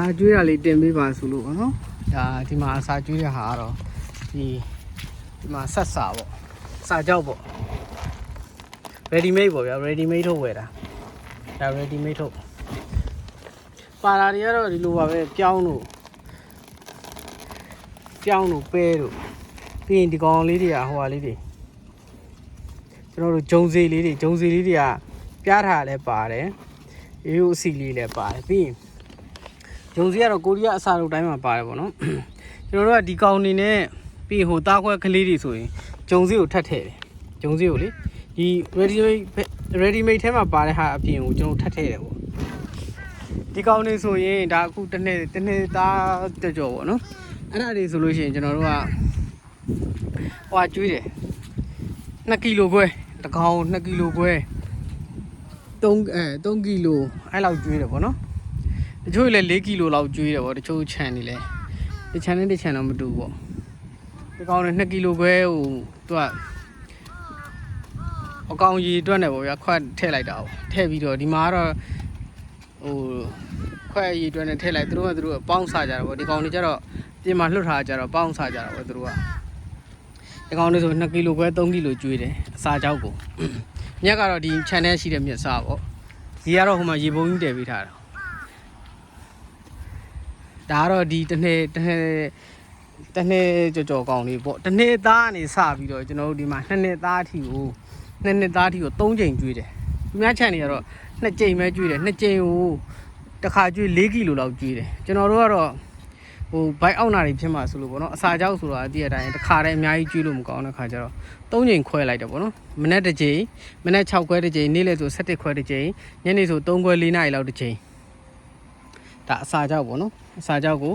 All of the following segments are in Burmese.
စာကျွေးတာလေးတင်ပေးပါဆိုလို့ပေါ့နော်ဒါဒီမှာစာကျွေးတဲ့ဟာကတော့ဒီဒီမှာဆက်စာပေါ့စာကြောက်ပေါ့ ready made ပေါ့ဗျာ ready made ထုတ်ဝယ်တာဒါ ready made ထုတ်ပါလာတွေကတော့ဒီလိုပါပဲပြောင်းလို့ပြောင်းလို့ပဲလို့ပြီးရင်ဒီကောင်လေးတွေကဟိုဟာလေးတွေကျွန်တော်တို့ဂျုံစီလေးတွေဂျုံစီလေးတွေကပြားထားလည်းပါတယ်ရိုးရိုးအစီလေးလည်းပါတယ်ပြီးရင် ဂျုံစီကတော့ကိုရီးယားအစာတို့တိုင်းမှာပါတယ်ပေါ့နော်ကျွန်တော်တို့ကဒီကောင်နေနဲ့ပြီးရင်ဟိုသားခွဲကလေးတွေဆိုရင်ဂျုံစီကိုထပ်ထည့်တယ်ဂျုံစီကိုလေဒီ ready made ready made ထဲမှာပါတဲ့ဟာအပြင်ကိုကျွန်တော်ထပ်ထည့်တယ်ပေါ့ဒီကောင်နေဆိုရင်ဒါအခုတစ်နေ့တစ်နေ့သားကြော်ကြော်ပေါ့နော်အဲ့ဒါတွေဆိုလို့ရှိရင်ကျွန်တော်တို့ကဟွာကျွေးတယ်2ကီလိုခွဲတစ်ကောင်2ကီလိုခွဲ3အဲ3ကီလိုအဲ့လောက်ကျွေးတယ်ပေါ့နော် တချို့လည်း4ကီလိုလောက်ကျွေးတယ်ပေါ့တချို့ခြံနေလဲဒီခြံနဲ့ဒီခြံတော့မတူဘူးပေါ့ဒီကောင်နဲ့2ကီလိုခွဲဟိုသူကအကောင်ကြီးအတွက်နဲ့ပေါ့ဗျာခွက်ထည့်လိုက်တာပေါ့ထည့်ပြီးတော့ဒီမှာကတော့ဟိုခွက်ကြီးအတွက်နဲ့ထည့်လိုက်သူတို့ကသူတို့ပေါင်းစားကြတာပေါ့ဒီကောင်တွေကျတော့ပြင်မှာလွတ်ထားကြတော့ပေါင်းစားကြတာပေါ့သူတို့ကဒီကောင်တွေဆို2ကီလိုခွဲ3ကီလိုကျွေးတယ်အစာကြောက်ကိုမြက်ကတော့ဒီ channel ရှိတဲ့မြက်စားပေါ့ဒီကတော့ဟိုမှာရေပုံးကြီးတည်ပေးထားတာ ဒါကတော့ဒီတစ်နေ့တစ်နေ့တစ်နေ့ကြော်ကြော်ကောင်လေးပေါ့တစ်နေ့သားကနေစပြီးတော့ကျွန်တော်တို့ဒီမှာနှစ်နှစ်သားအထိကိုနှစ်နှစ်သားအထိကို3ချိန်ကျွေးတယ်သူများချန်နေကတော့နှစ်ချိန်ပဲကျွေးတယ်နှစ်ချိန်ကိုတစ်ခါကျွေး4ကီလိုလောက်ကျွေးတယ်ကျွန်တော်တို့ကတော့ဟိုဘိုက်အောက်နာတွေဖြစ်မှာဆိုလို့ပေါ့နော်အစာကြောက်ဆိုတာအတိအတိုင်းတစ်ခါတည်းအများကြီးကျွေးလို့မကောင်းတဲ့ခါကျတော့3ချိန်ခွဲလိုက်တယ်ပေါ့နော်မနေ့တစ်ချိန်မနေ့6ခွဲတစ်ချိန်နေ့လယ်ဆို7ခွဲတစ်ချိန်ညနေဆို3ခွဲ4နာရီလောက်တစ်ချိန် ဒါအစာကြောက်ပေါ့နော်အစာကြောက်ကို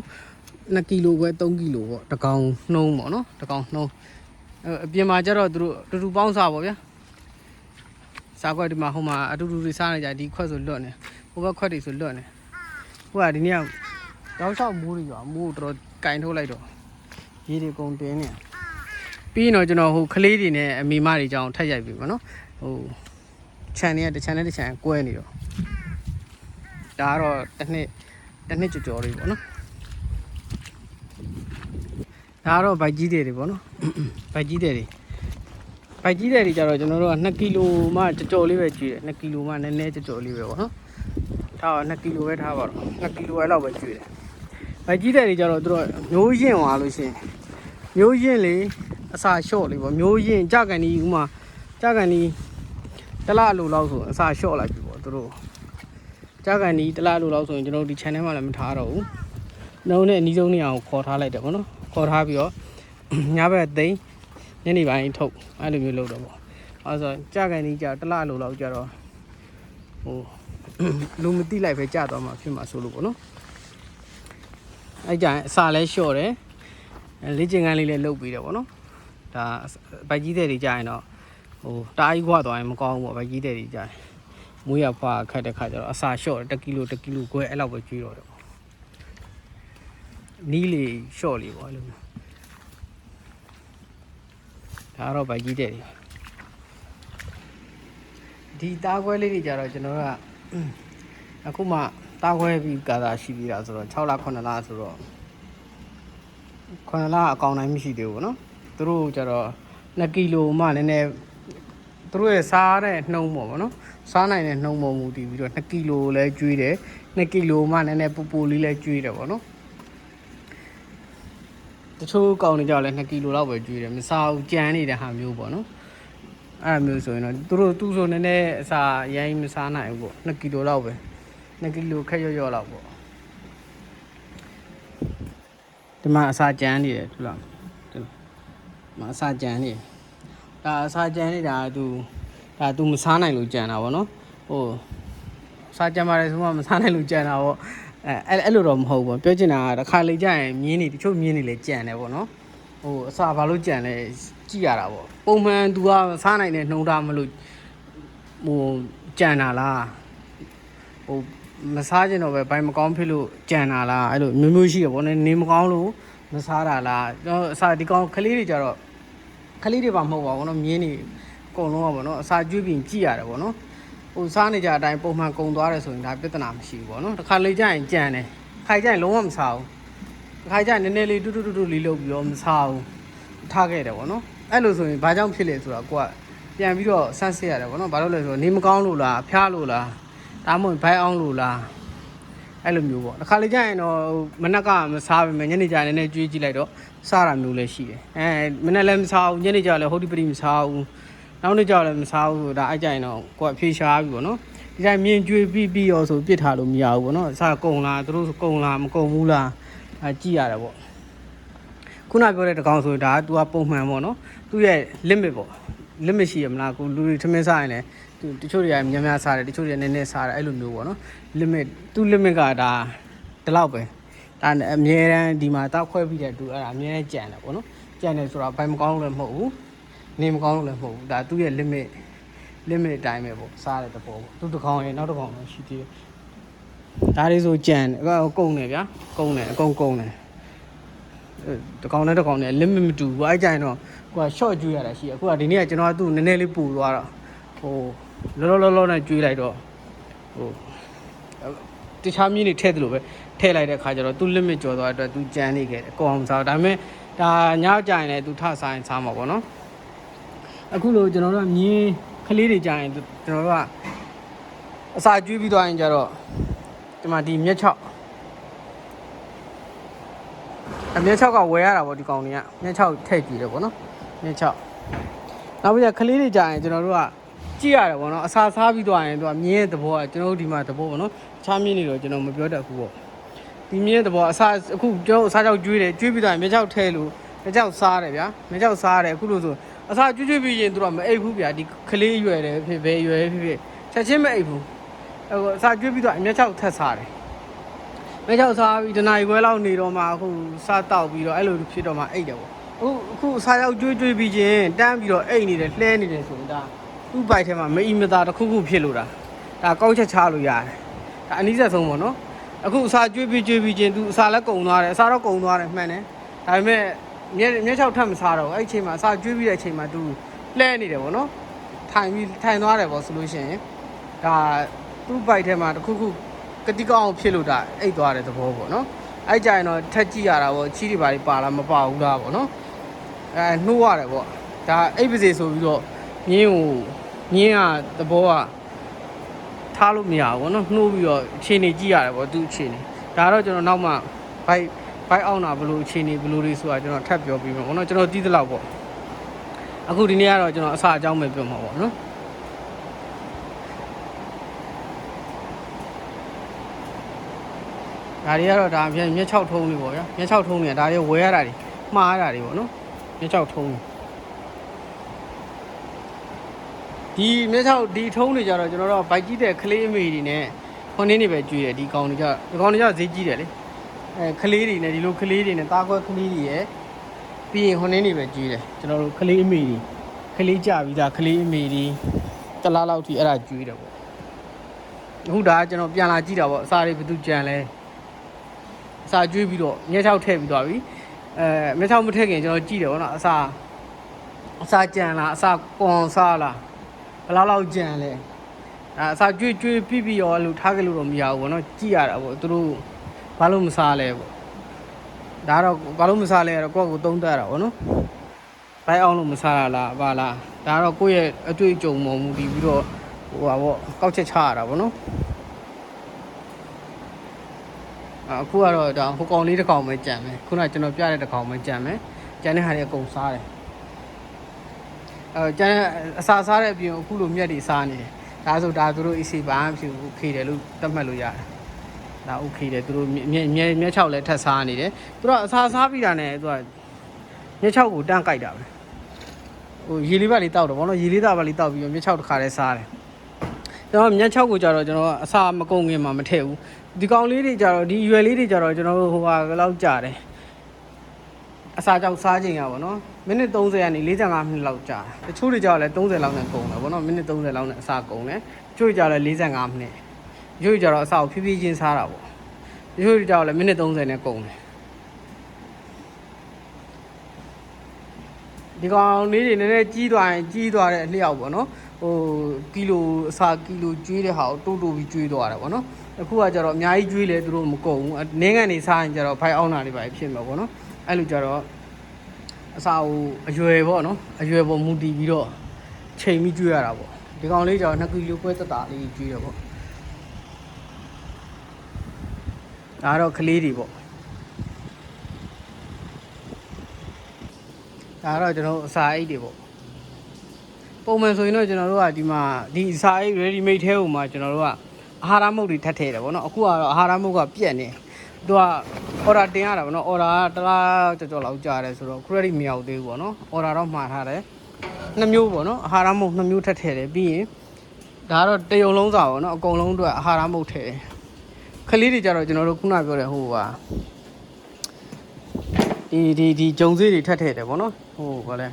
2ကီလိုခွဲ3ကီလိုပေါ့တစ်ကောင်နှုံးပေါ့နော်တစ်ကောင်နှုံးအဲ့အပြင်မှာကျတော့သူတို့တူတူပေါင်းစားပေါ့ဗျာစားခွက်ဒီမှာဟိုမှာအတူတူတွေစားနေကြဒီခွက်ဆိုလွတ်နေဟိုဘက်ခွက်တွေဆိုလွတ်နေဟိုကဒီနေ့ကတောက်လျှောက်မိုးတွေရွာမိုးတော်တော်ကင်ထုတ်လိုက်တော့ရေတွေကုန်တင်းနေပြီးရင်တော့ကျွန်တော်ဟိုကလေးတွေနဲ့အမိမတွေကြောင်းထက်ရိုက်ပြီပေါ့နော်ဟိုခြံတွေကတစ်ခြံနဲ့တစ်ခြံကွဲနေတော့ဒါကတော့တစ်နှစ် တစ်နှစ်ကြော်ကြော်လေးပေါ့နော်ဒါကတော့ဗိုက်ကြီးတွေတွေပေါ့နော်ဗိုက်ကြီးတွေတွေဗိုက်ကြီးတွေတွေကြတော့ကျွန်တော်တို့က2ကီလိုမှကြော်ကြော်လေးပဲကြီးတယ်2ကီလိုမှနည်းနည်းကြော်ကြော်လေးပဲပေါ့နော်ထားတော့2ကီလိုပဲထားပါတော့2ကီလိုအဲ့လောက်ပဲကြီးတယ်ဗိုက်ကြီးတွေတွေကြတော့သူတို့မျိုးရင်သွားလို့ရှိရင်မျိုးရင်လေအစာလျှော့လေးပေါ့မျိုးရင်ကြကန်ဒီဥမာကြကန်ဒီတလားအလိုလောက်ဆိုအစာလျှော့လိုက်ပြီပေါ့သူတို့ ကြကန်ဒီတလားအလိုလောက်ဆိုရင်ကျွန်တော်တို့ဒီ channel မှာလည်းမထားတော့ဘူးနှုံးနဲ့အနီးဆုံးနေအောင်ခေါ်ထားလိုက်တယ်ပေါ့နော်ခေါ်ထားပြီးတော့ညဘက်သိမ်းညနေပိုင်းထုတ်အဲ့လိုမျိုးလုပ်တော့ပေါ့အဲဆိုကြကန်ဒီကြတလားအလိုလောက်ကြတော့ဟိုလူမတိလိုက်ပဲကြာသွားမှာဖြစ်မှာဆိုလို့ပေါ့နော်အဲ့ကြရင်အစာလဲလျှော့တယ်အဲလေ့ကျင့်ခန်းလေးလည်းလုပ်ပြီးတယ်ပေါ့နော်ဒါဗိုက်ကြီးတဲ့တွေကြာရင်တော့ဟိုတားကြီးခွာသွားရင်မကောင်းဘူးပေါ့ဗိုက်ကြီးတဲ့တွေကြာရင် မွေးရဖွာခတ်တဲ့ခါကျတော့အစာလျှော့တယ်1ကီလို1ကီလိုခွဲအဲ့လောက်ပဲကျွေးတော့တယ်ပေါ့နီးလေလျှော့လေပေါ့အဲ့လိုမျိုးဒါကတော့ဗိုက်ကြီးတဲ့တွေဒီတားခွဲလေးတွေကြတော့ကျွန်တော်တို့ကအခုမှတားခွဲပြီးကာတာရှိပြီးတာဆိုတော့6လ9လဆိုတော့9လအကောင်တိုင်းမရှိသေးဘူးပေါ့နော်သူတို့ကျတော့2ကီလိုမှနည်းနည်း သူတို့ရဲ့စားတဲ့နှုံးပေါ့ဗောနော်စားနိုင်တဲ့နှုံးပုံမူတည်ပြီးတော့2ကီလိုလဲကျွေးတယ်2ကီလိုမှနည်းနည်းပူပူလေးလဲကျွေးတယ်ဗောနော်တချို့ကောင်တွေကြောက်လဲ2ကီလိုလောက်ပဲကျွေးတယ်မစားဘူးကြမ်းနေတဲ့ဟာမျိုးပေါ့နော်အဲ့လိုမျိုးဆိုရင်တော့သူတို့သူ့ဆိုနည်းနည်းအစာရိုင်းမစားနိုင်ဘူးပေါ့2ကီလိုလောက်ပဲ2ကီလိုခက်ရော့ရော့လောက်ပေါ့ဒီမှာအစာကြမ်းနေတယ်သူလားဒီမှာအစာကြမ်းနေတယ် ဒါအစာကြမ်းနေတာသူဒါသူမစားနိုင်လို့ကြံတာဗောနော်ဟိုစားကြမ်းပါတယ်ဆိုမှမစားနိုင်လို့ကြံတာဗောအဲအဲ့လိုတော့မဟုတ်ဘူးပြောချင်တာကတစ်ခါလေကြာရင်မြင်းနေတချို့မြင်းနေလေကြံတယ်ဗောနော်ဟိုအစာဘာလို့ကြံလဲကြည့်ရတာဗောပုံမှန်သူကစားနိုင်တဲ့နှုံတာမလို့ဟိုကြံတာလားဟိုမစားကျင်တော့ပဲဘိုင်မကောင်းဖြစ်လို့ကြံတာလားအဲ့လိုမျိုးမျိုးရှိရပေါ့နင်းမကောင်းလို့မစားတာလားကျွန်တော်အစာဒီကောင်ကလေးတွေကြတော့ ခလေးတွေပါမဟုတ်ပါဘူးနော်မြင်းတွေအကုန်လုံးကပေါ့နော်အစာကျွေးပြင်ကြည့်ရတယ်ပေါ့နော်ဟိုစားနေကြတဲ့အတိုင်းပုံမှန်ကုံသွားတယ်ဆိုရင်ဒါပြဿနာမရှိဘူးပေါ့နော်တစ်ခါလေကြရင်ကြံတယ်ခိုင်ကြရင်လုံးဝမစားဘူးတစ်ခါကြရင်နည်းနည်းလေးတူတူတူတူလေးလုပ်ပြီးတော့မစားဘူးထားခဲ့တယ်ပေါ့နော်အဲ့လိုဆိုရင်ဘာကြောင့်ဖြစ်လဲဆိုတော့ကိုကပြန်ပြီးတော့ဆန်းစစ်ရတယ်ပေါ့နော်ဘာလို့လဲဆိုတော့နေမကောင်းလို့လားဖျားလို့လားဒါမှမဟုတ်ဘိုက်အောင်လို့လား အဲ့လိုမျိုးပေါ့တစ်ခါလေကြာရင်တော့မနက်ကမစားပါမယ်ညနေကျရင်လည်းကြွေးကြည့်လိုက်တော့စားတာမျိုးလည်းရှိတယ်အဲမနက်လည်းမစားဘူးညနေကျလည်းဟုတ်ဒီပတိမစားဘူးနောက်နေ့ကျလည်းမစားဘူးဒါအဲ့ကြရင်တော့ကိုကအဖြေရှားပြီဗောနော်ဒီတိုင်းမြင်ကြွေပြီးပြီးရောဆိုပြစ်ထားလို့မရဘူးပေါ့နော်အစားကုံလားသူတို့ကုံလားမကုံဘူးလားအဲကြည့်ရတယ်ပေါ့ခုနပြောတဲ့တကောင်ဆိုဒါက तू ကပုံမှန်ပေါ့နော်သူ့ရဲ့ limit ပေါ့ limit ရှိရမလားကိုလူတွေထမင်းစားရင်လည်းသူ တချို့တွေကများများစားတယ်တချို့တွေကနည်းနည်းစားတယ်အဲ့လိုမျိုးပေါ့နော် limit သူ့ limit ကဒါဒီလောက်ပဲဒါနဲ့အမြဲတမ်းဒီမှာတောက်ခွဲပြီးတဲ့သူအဲ့ဒါအမြဲတမ်းကြံတယ်ပေါ့နော်ကြံတယ်ဆိုတော့ဘယ်မကောင်းလို့လည်းမဟုတ်ဘူးနေမကောင်းလို့လည်းမဟုတ်ဘူးဒါသူ့ရဲ့ limit limit အတိုင်းပဲပေါ့စားတဲ့တဘောပေါ့သူတစ်ကောင်ရင်နောက်တစ်ကောင်တော့ရှိသေးတယ်ဒါလေးဆိုကြံတယ်အကုန်ကုန်တယ်ဗျာကုန်တယ်အကုန်ကုန်တယ်အဲတစ်ကောင်နဲ့တစ်ကောင်နဲ့ limit မတူဘူးအဲ့ကြရင်တော့ကိုက short ကျွေးရတာရှိတယ်အခုကဒီနေ့ကကျွန်တော်ကသူ့နည်းနည်းလေးပူသွားတော့ဟို လောလောလောလောနဲ့ကျွေးလိုက်တော့ဟိုတခြားမြင်းတွေထည့်တယ်လို့ပဲထည့်လိုက်တဲ့ခါကျတော့သူ limit ကျော်သွားတဲ့အတွက်သူကြမ်းနေခဲ့တယ်အကောင်မစားဘူးဒါပေမဲ့ဒါညကြရင်လည်းသူထဆိုင်စားမှာပေါ့နော်အခုလိုကျွန်တော်တို့ကမြင်းကလေးတွေကြာရင်ကျွန်တော်တို့ကအစာကျွေးပြီးသွားရင်ကြတော့ဒီမှာဒီမြက်ချောက်အမြက်ချောက်ကဝယ်ရတာပေါ့ဒီကောင်တွေကမြက်ချောက်ထည့်ကြည့်တယ်ပေါ့နော်မြက်ချောက်နောက်ပြီးကလေးတွေကြာရင်ကျွန်တော်တို့က ကြည့်ရတယ်ပေါ့နော်အစာစားပြီးသွားရင်သူကမြင်းရဲ့သဘောကကျွန်တော်တို့ဒီမှာသဘောပေါ့နော်ချားမြင်းနေတော့ကျွန်တော်မပြောတတ်ဘူးပေါ့ဒီမြင်းရဲ့သဘောအစာအခုကျွန်တော်အစာချောက်ကျွေးတယ်ကျွေးပြီးသွားရင်မြက်ချောက်ထည့်လို့မြက်ချောက်စားတယ်ဗျာမြက်ချောက်စားတယ်အခုလို့ဆိုအစာကျွတ်ကျွတ်ပြီးရင်သူတို့ကမအိပ်ဘူးဗျာဒီကလေးရွယ်တယ်ဖြစ်ပဲရွယ်ဖြစ်ဖြစ်ချက်ချင်းမအိပ်ဘူးဟိုအစာကျွတ်ပြီးတော့အမျက်ချောက်ထက်စားတယ်မျက်ချောက်စားပြီးတနားရီခွဲလောက်နေတော့မှအခုစားတောက်ပြီးတော့အဲ့လိုဖြစ်တော့မှအိပ်တယ်ပေါ့အခုအခုအစာရောက်ကျွတ်ကျွတ်ပြီးချင်းတန်းပြီးတော့အိပ်နေတယ်လှဲနေတယ်ဆိုရင်ဒါ သူ့ဘိုက်ထဲမှာမအီမသာတစ်ခုခုဖြစ်လို့တာဒါကောက်ချက်ချလို့ရတယ်ဒါအနည်းဆက်ဆုံးပေါ့နော်အခုအစာကျွတ်ပြီးကျွတ်ပြီးချင်းသူအစာလည်းကုံသွားတယ်အစာတော့ကုံသွားတယ်မှန်တယ်ဒါပေမဲ့မျက်မျက်ချောက်ထပ်မစားတော့ဘူးအဲ့ဒီအချိန်မှာအစာကျွေးပြီးတဲ့အချိန်မှာသူလှဲနေတယ်ဗောနော်ထိုင်ပြီးထိုင်သွားတယ်ဗောဆိုလို့ရှိရင်ဒါသူ့ဘိုက်ထဲမှာတစ်ခုခုကတိကောင်းအောင်ဖြစ်လို့ဒါအိတ်သွားတဲ့သဘောဗောနော်အဲ့ကြရင်တော့ထက်ကြည့်ရတာဗောချီးတွေပါလေးပါလားမပါဘူးလားဗောနော်အဲနှိုးရတယ်ဗောဒါအိတ်ပစေဆိုပြီးတော့မြင်းကို မြင်းကသဘောကထားလို့မရဘူးဗောနော်နှိုးပြီးတော့အခြေအနေကြည့်ရတယ်ဗောသူ့အခြေအနေဒါတော့ကျွန်တော်နောက်မှဘိုက်ဘိုက်အောင်တာဘလို့အခြေအနေဘလို့လေးဆိုတာကျွန်တော်ထပ်ပြောပြီးမှာပေါ့နော်ကျွန်တော်တီးသလောက်ပေါ့အခုဒီနေ့ကတော့ကျွန်တော်အစာအကြောင်းပဲပြောမှာပေါ့နော်ဒါတွေကတော့ဒါမျက်မျက်6ထုံးတွေပေါ့ဗျာမျက်6ထုံးတွေကဒါတွေဝယ်ရတာတွေမှားရတာတွေပေါ့နော်မျက်6ထုံး ဒီမျက်6ဒီထုံးတွေကြတော့ကျွန်တော်တို့ဘိုက်ကြီးတဲ့ကလေးအမေတွေနဲ့ခွန်နေနေပဲကျွေးတယ်ဒီကောင်တွေကြဒီကောင်တွေကြဈေးကြီးတယ်လေအဲကလေးတွေနဲ့ဒီလိုကလေးတွေနဲ့တားခွဲကလေးတွေရဲ့ပြီးရင်ဟိုနင်းတွေပဲကြီးတယ်ကျွန်တော်တို့ကလေးအမေတွေကလေးကြပြီးသားကလေးအမေတွေတလားလောက်ထိအဲ့ဒါကျွေးတယ်ပေါ့အခုဒါကကျွန်တော်ပြန်လာကြည့်တာပေါ့အစာတွေဘယ်သူကြံလဲအစာကျွေးပြီးတော့မြဲချောက်ထည့်ပြီးသွားပြီအဲမြဲချောက်မထည့်ခင်ကျွန်တော်ကြည့်တယ်ပေါ့နော်အစာအစာကြံလားအစာကွန်စားလား ဘယ်လောက်လောက်ကြံလဲအဲအစာကျွေးကျွေးပြီးပြီးရောအဲ့လိုထားကြလို့တော့မရဘူးပေါ့နော်ကြည့်ရတာပေါ့သူတို့ဘာလို့မစားလဲပေါ့ဒါတော့ဘာလို့မစားလဲတော့ကိုယ့်ကိုသုံးသပ်ရတာပေါ့နော်ဘိုက်အောင်လို့မစားရလားဘာလားဒါတော့ကိုယ့်ရဲ့အတွေ့အကြုံပေါ်မူတည်ပြီးတော့ဟိုပါပေါ့ကောက်ချက်ချရတာပေါ့နော်အခုကတော့ဒါဟိုကောင်လေးတစ်ကောင်ပဲကြံမယ်ခုနကကျွန်တော်ပြတဲ့တစ်ကောင်ပဲကြံမယ်ကြံတဲ့ဟာတွေအကုန်စားတယ် ကျန်အစာစားတဲ့အပြင်အခုလိုမြက်တွေစားနေတယ်ဒါဆိုဒါသူတို့ AC ဘာမှမဖြစ်ဘူး okay တယ်လို့သတ်မှတ်လို့ရတယ်ဒါ okay တယ်သူတို့မြက်မြက်မြက်ချောက်လည်းထပ်စားနေတယ်သူတို့အစာစားပြီးတာနဲ့သူကမြက်ချောက်ကိုတန့်ကြိုက်တာပဲဟိုရေလေးပါလေးတောက်တော့ဘောနော်ရေလေးသားပါလေးတောက်ပြီးတော့မြက်ချောက်တစ်ခါတည်းစားတယ်ကျွန်တော်မြက်ချောက်ကိုကြတော့ကျွန်တော်အစာမကုန်ခင်မှာမထည့်ဘူးဒီကောင်လေးတွေကြတော့ဒီရွယ်လေးတွေကြတော့ကျွန်တော်ဟိုဟာလောက်ကြတယ် အစာကြောက်စားခြင်းရပါတော့မိနစ်30ကနေ45မိနစ်လောက်ကြာတယ်တချို့တွေကြတော့လည်း30လောက်နဲ့ကုန်တယ်ဘောနော်မိနစ်30လောက်နဲ့အစာကုန်တယ်တချို့တွေကြတော့လည်း45မိနစ်ရွေ့ကြတော့အစာကိုဖြည်းဖြည်းချင်းစားတာပေါ့ရွေ့ကြတော့လည်းမိနစ်30နဲ့ကုန်တယ်ဒီကောင်လေးတွေနည်းနည်းကြီးသွားရင်ကြီးသွားတဲ့အလျောက်ပေါ့နော်ဟိုကီလိုအစာကီလိုကျွေးတဲ့ဟာကိုတိုးတိုးပြီးကျွေးသွားတာပေါ့နော် အခုကကြတော့အများကြီးကျွေးလေသူတို့မကုန်ဘူးအနင်းကန်နေစားရင်ကြတော့ဖိုင်အောင်တာတွေပါဖြစ်မှာပေါ့နော်အဲ့လိုကြတော့အစာဟိုအရွယ်ပေါ့နော်အရွယ်ပေါ်မူတည်ပြီးတော့ချိန်ပြီးကျွေးရတာပေါ့ဒီကောင်လေးကျတော့2ကီလိုခွဲသက်တာလေးကျွေးတယ်ပေါ့ဒါကတော့ကလေးတွေပေါ့ဒါကတော့ကျွန်တော်တို့အစာအိတ်တွေပေါ့ပုံမှန်ဆိုရင်တော့ကျွန်တော်တို့ကဒီမှာဒီအစာအိတ် ready made ထဲဟိုမှာကျွန်တော်တို့က အာဟာရမုတ်တွေထပ်ထည့်တယ်ပေါ့နော်အခုကတော့အာဟာရမုတ်ကပြက်နေသူက order တင်ရတာပေါ့နော် order ကတစ်လားကြော်ကြော်လောက်ကြာတယ်ဆိုတော့ credit မရောက်သေးဘူးပေါ့နော် order တော့မှားထားတယ်နှစ်မျိုးပေါ့နော်အာဟာရမုတ်နှစ်မျိုးထပ်ထည့်တယ်ပြီးရင်ဒါကတော့တယုံလုံးစာပေါ့နော်အကုန်လုံးအတွက်အာဟာရမုတ်ထည့်တယ်ခလေးတွေကြတော့ကျွန်တော်တို့ခုနပြောတဲ့ဟိုဟာဒီဒီဒီဂျုံစေးတွေထပ်ထည့်တယ်ပေါ့နော်ဟိုဘာလဲ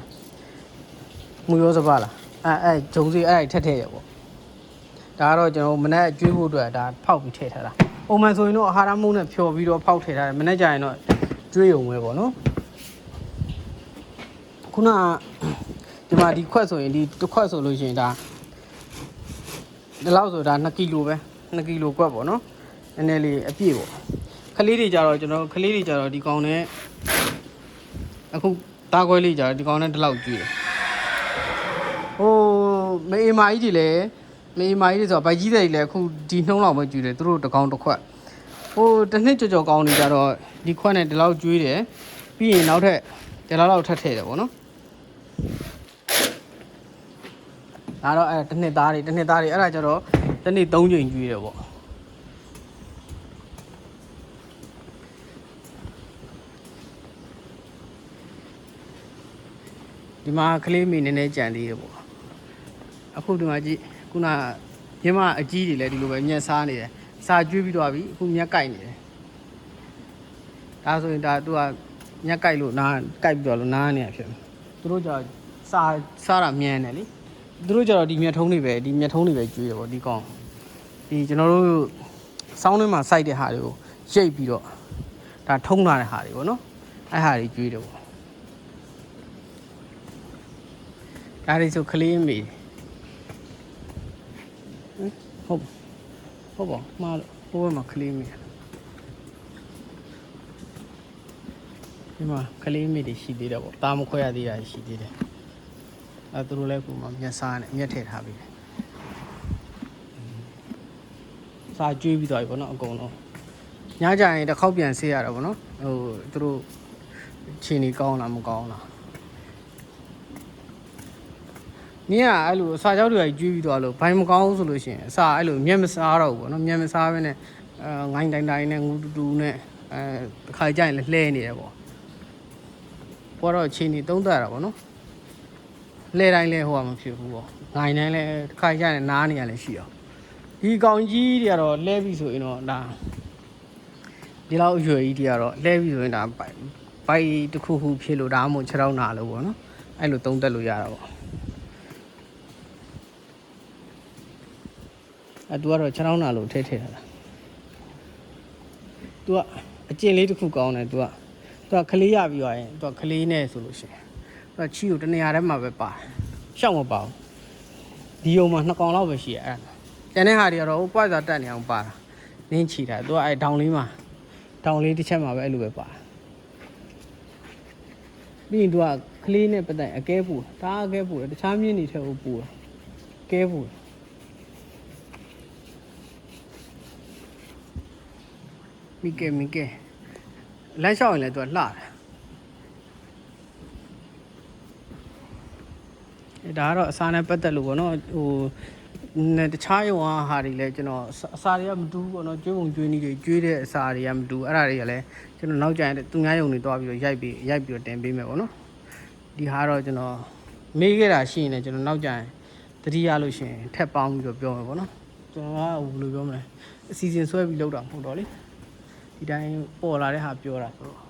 မူရောစပါလားအဲအဲဂျုံစေးအဲ့ဒါထပ်ထည့်ရပေါ့ ဒါကတော့ကျွန်တော်မနေ့ကျွေးဖို့အတွက်ဒါဖောက်ပြီးထည့်ထားတာပုံမှန်ဆိုရင်တော့အာဟာရမုတ်နဲ့ဖြော်ပြီးတော့ဖောက်ထည့်ထားတယ်မနေ့ကျရင်တော့ကျွေးုံပဲပေါ့နော်ခုနကဒီမှာဒီခွက်ဆိုရင်ဒီတစ်ခွက်ဆိုလို့ရှိရင်ဒါဒီလောက်ဆိုဒါ2ကီလိုပဲ2ကီလိုခွက်ပေါ့နော်နည်းနည်းလေးအပြည့်ပေါ့ခလေးတွေကြတော့ကျွန်တော်ခလေးတွေကြတော့ဒီကောင်နဲ့အခုတားခွဲလေးကြတော့ဒီကောင်နဲ့ဒီလောက်ကျွေးတယ်ဟိုမေအမာကြီးတွေလည်း မေအမာကြီးတွေဆိုတော့ဗိုက်ကြီးတွေလည်းအခုဒီနှုံးလောက်ပဲကျွေးတယ်သူတို့တစ်ကောင်တစ်ခွက်ဟိုတစ်နှစ်ကြော်ကြော်ကောင်းနေကြတော့ဒီခွက်နဲ့ဒီလောက်ကျွေးတယ်ပြီးရင်နောက်ထပ်ဒီလောက်လောက်ထပ်ထည့်တယ်ပေါ့နော်ဒါတော့အဲတစ်နှစ်သားတွေတစ်နှစ်သားတွေအဲ့ဒါကြတော့တစ်နှစ်၃ချိန်ကျွေးတယ်ပေါ့ဒီမှာကလေးမီနည်းနည်းကြံသေးတယ်ပေါ့အခုဒီမှာကြည့် ခုနမြမအကြီးတွေလည်းဒီလိုပဲမျက်စားနေတယ်စာကျွေးပြီးတော့ပြီအခုမျက်ကိုက်နေတယ်ဒါဆိုရင်ဒါသူကမျက်ကိုက်လို့နားကိုက်ပြီးတော့လို့နားနေရဖြစ်မယ်သူတို့ကြောစာစားတာမြန်တယ်လေသူတို့ကြတော့ဒီမြက်ထုံးတွေပဲဒီမြက်ထုံးတွေပဲကျွေးတယ်ပေါ့ဒီကောင်ဒီကျွန်တော်တို့စောင်းထဲမှာစိုက်တဲ့ဟာတွေကိုရိတ်ပြီးတော့ဒါထုံးလာတဲ့ဟာတွေပေါ့နော်အဲ့ဟာတွေကျွေးတယ်ပေါ့ဒါတွေဆိုကလေးမေ ဟမ်ဟုတ်ဟုတ်ပါမှာဟိုဘက်မှာကလေးမေဒီမှာကလေးမေတွေရှိသေးတယ်ပေါ့တာမခွဲရသေးတာရှိသေးတယ်အဲသူတို့လည်းကိုမှမျက်စားနဲ့မျက်ထည့်ထားပြီးတယ်စာကျွေးပြီးသွားပြီပေါ့နော်အကုန်လုံးညကြရင်တစ်ခေါက်ပြန်ဆေးရတာပေါ့နော်ဟိုသူတို့ခြေနေကောင်းလားမကောင်းလား နင်းကအဲ့လိုအစာကြောက်တွေကျွေးပြီးသွားလို့ဘိုင်မကောင်းဆိုလို့ရှိရင်အစာအဲ့လိုမျက်မစားတော့ဘူးပေါ့နော်မျက်မစားဘဲနဲ့အဲငိုင်းတိုင်းတိုင်းနဲ့ငူတူတူနဲ့အဲတစ်ခါကြရင်လည်းလှဲနေတယ်ပေါ့ဘောတော့ခြေနေတုံးတက်တာပေါ့နော်လဲတိုင်းလဲဟိုကမဖြစ်ဘူးပေါ့ငိုင်တိုင်းလဲတစ်ခါကျရင်နားနေရလဲရှိအောင်ဒီကောင်ကြီးတွေကတော့လဲပြီဆိုရင်တော့ဒါဒီလောက်အရွယ်ကြီးတွေကတော့လဲပြီဆိုရင်ဒါဘိုက်ဘိုက်တစ်ခုခုဖြစ်လို့ဒါမှမဟုတ်ခြေထောက်နာလို့ပေါ့နော်အဲ့လိုသုံးသက်လို့ရတာပေါ့ အဲသူကတော့ခြေထောက်နာလို့ထဲထဲထားတာသူကအကျင့်လေးတစ်ခုကောင်းတယ်သူကသူကကလေးရပြီးသွားရင်သူကကလေးနဲ့ဆိုလို့ရှိရင်တော့ချီကိုတနေရာထဲမှာပဲပါတယ်ရှောက်မပါဘူးဒီယုံမှာနှစ်ကောင်လောက်ပဲရှိရအဲ့ဒါကျန်တဲ့ဟာတွေကတော့ဟိုပွိုက်စာတက်နေအောင်ပါတာနင်းချီတာသူကအဲ့ဒေါင်လေးမှာဒေါင်လေးတစ်ချက်မှာပဲအဲ့လိုပဲပါပြီးရင်သူကကလေးနဲ့ပတ်သက်အကဲပူဒါအကဲပူတယ်တခြားမြင်းတွေထက်ဟိုပူတယ်ကဲပူတ မိကဲမိကဲလမ်းလျှောက်ရင်လည်းသူကလှတယ်အဲဒါကတော့အစာနဲ့ပတ်သက်လို့ပေါ့နော်ဟိုနဲ့တခြားယုံအားဟာတွေလည်းကျွန်တော်အစာအစာတွေကမတူဘူးပေါ့နော်ကျွေးပုံကျွေးနည်းတွေကျွေးတဲ့အစာတွေကမတူအဲ့ဒါတွေကလည်းကျွန်တော်နောက်ကျရင်သူများယုံတွေတွားပြီးတော့ရိုက်ပြီးရိုက်ပြီးတော့တင်ပေးမယ်ပေါ့နော်ဒီဟာတော့ကျွန်တော်မေးခဲ့တာရှိရင်လည်းကျွန်တော်နောက်ကျရင်တတိယလို့ရှိရင်ထက်ပေါင်းပြီးတော့ပြောမယ်ပေါ့နော်ကျွန်တော်ကဟိုဘယ်လိုပြောမလဲအစီအစဉ်ဆွဲပြီးလုပ်တာမဟုတ်တော့လေ ဒီတိုင်းပေါ်လာတဲ့ဟာပြောတာဆိုတော့